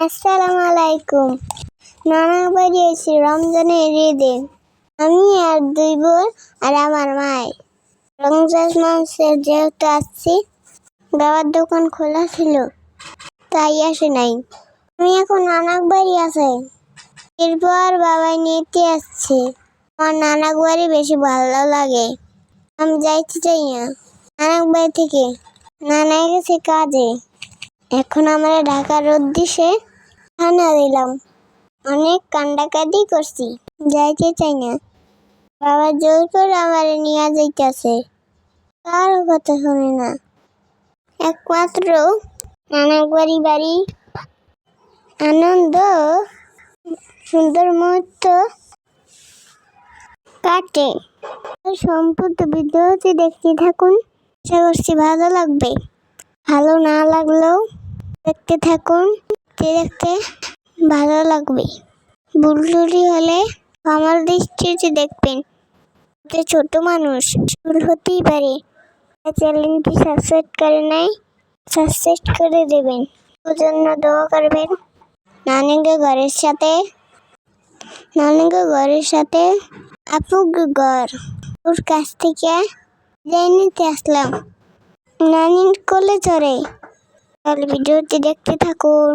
আসসালামু আলাইকুম নানা বাড়ি এসেছি রমজানের ঈদে আমি আর দুই বোন আর আমার মাই। রমজান মাসের যেহেতু আসছি, বাবার দোকান খোলা ছিল, তাই আসে নাই। আমি এখন নানাক বাড়ি আছে। এরপর বাবাই নিতে আসছে। আমার নানাক বাড়ি বেশি ভালো লাগে। আমি যাইতে চাই না। নানাক বাড়ি থেকে নানা গেছে কাজে। এখন আমরা ঢাকার উদ্দেশ্যে খানা দিলাম। অনেক কান্ডাকাটি করছি, যাইতে চাই না। বাবা জোর করে আমার নিয়ে যাইতেছে, কারও কথা শুনে না। একমাত্র নানার বাড়ি। বাড়ি আনন্দ, সুন্দর মুহূর্ত কাটে। সম্পূর্ণ ভিডিওটি দেখতে থাকুন, আশা করছি ভালো লাগবে। ভালো না লাগলেও দেখতে থাকুন। দেখতে দেখতে ভালো লাগবে। ভুল হলে আমার দৃষ্টিতে দেখবেন। যে ছোট মানুষ, ভুল হতেই পারে। চ্যানেলটি সাবস্ক্রাইব করে নাই, সাবস্ক্রাইব করে দেবেন। জন্য দোয়া করবেন। নানিকে ঘরের সাথে নানিকে ঘরের সাথে আপুক ঘর। ওর কাছ থেকে জেনে নিতে আসলাম। নানির কোলে চড়ে। তাহলে ভিডিওটি দেখতে থাকুন।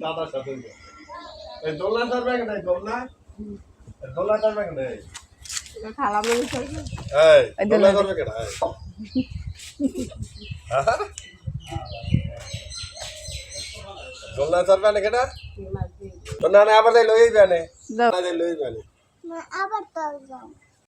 দাদার সাথে দোলনা চড়বে কেন দোলনা? দোলনা এই দোলনা চড়বে কেন দোলনা চড়বে না কেন না? না আবার লই যাবে না লই যাবে আবার যাও